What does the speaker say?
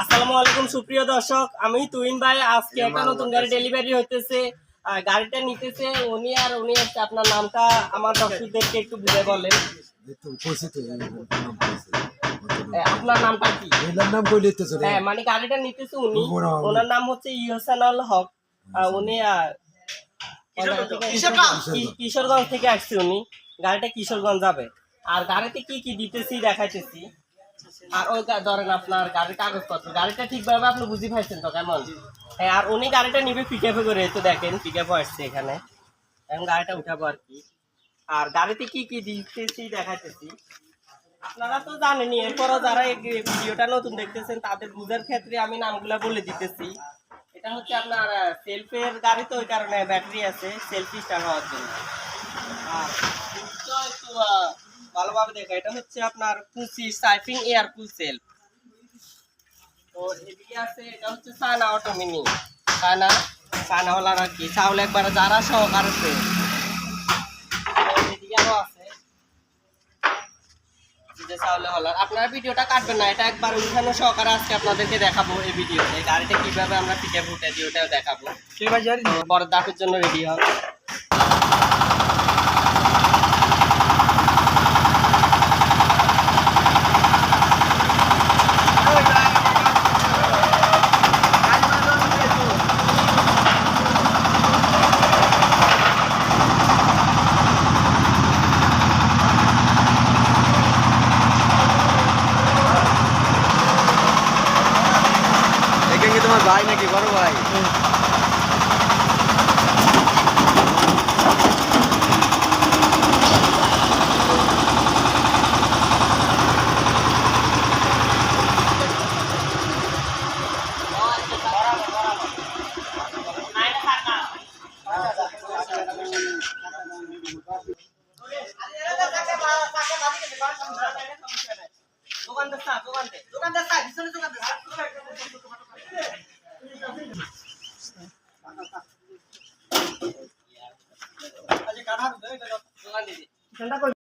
আসসালামু আলাইকুম সুপ্রিয় দর্শক। আমি তুইন ভাই আজকে একটা নতুন গাড়ি ডেলিভারি হইতেছে। গাড়িটা নিতেছে উনি আর উনি হচ্ছে আপনার নামটা আমার দর্শকদেরকে একটু বুঝে বলেন। আপনার নামটা কি? নাম কইলে তো রে? হ্যাঁ মানে গাড়িটা নিতেছে উনি। ওনার নাম হচ্ছে ইহসানুল হক। উনি কিশোরগঞ্জ থেকে আসছে উনি। গাড়িটা কিশোরগঞ্জ যাবে। আর গাড়িতে কি কি দিতেছি দেখাইতেছি। আর ওই ধরেন আপনার গাড়ির কাগজপত্র, গাড়িটা ঠিকভাবে আপনি বুঝি পাইছেন তো কেমন? হ্যাঁ আর উনি গাড়িটা নিবে পিকআপে করে তো দেখেন পিকআপে আসছে এখানে। এখন গাড়িটা উঠাবো আর কি। আর গাড়িতে কি কি দিতেছি দেখাইতেছি। আপনারা তো জানেনই, এরপরও যারা এই ভিডিওটা নতুন দেখতেছেন, তাদের বুঝার ক্ষেত্রে আমি নামগুলো বলে দিতেছি। এটা হচ্ছে আপনার সেলফের গাড়ি তো ওই কারণে ব্যাটারি আছে সেলফি স্টার্ট হওয়ার জন্য। আর ভালোভাবে দেখা এটা হচ্ছে আপনার কুচি সাইফিং এয়ার কুল সেলফ তো এদিকে আছে এটা হচ্ছে সানা অটো মিনি সানা সানা হলার আর কি চাউল একবার যারা সহকার আছে এদিকে আরও আছে। যে চাউলে হলার। আপনারা ভিডিওটা কাটবেন না এটা একবার উঠানো সহকারে আজকে আপনাদেরকে দেখাবো এই ভিডিওতে। গাড়িটা কীভাবে আমরা পিঠে ফুটে দিই ওটাও দেখাবো। বড় দাপের জন্য রেডি হন এটা কি তোমার ভাই নাকি বড় ভাই? দোকানদার দোকানদার। দোকানদার দোকানদার দিদি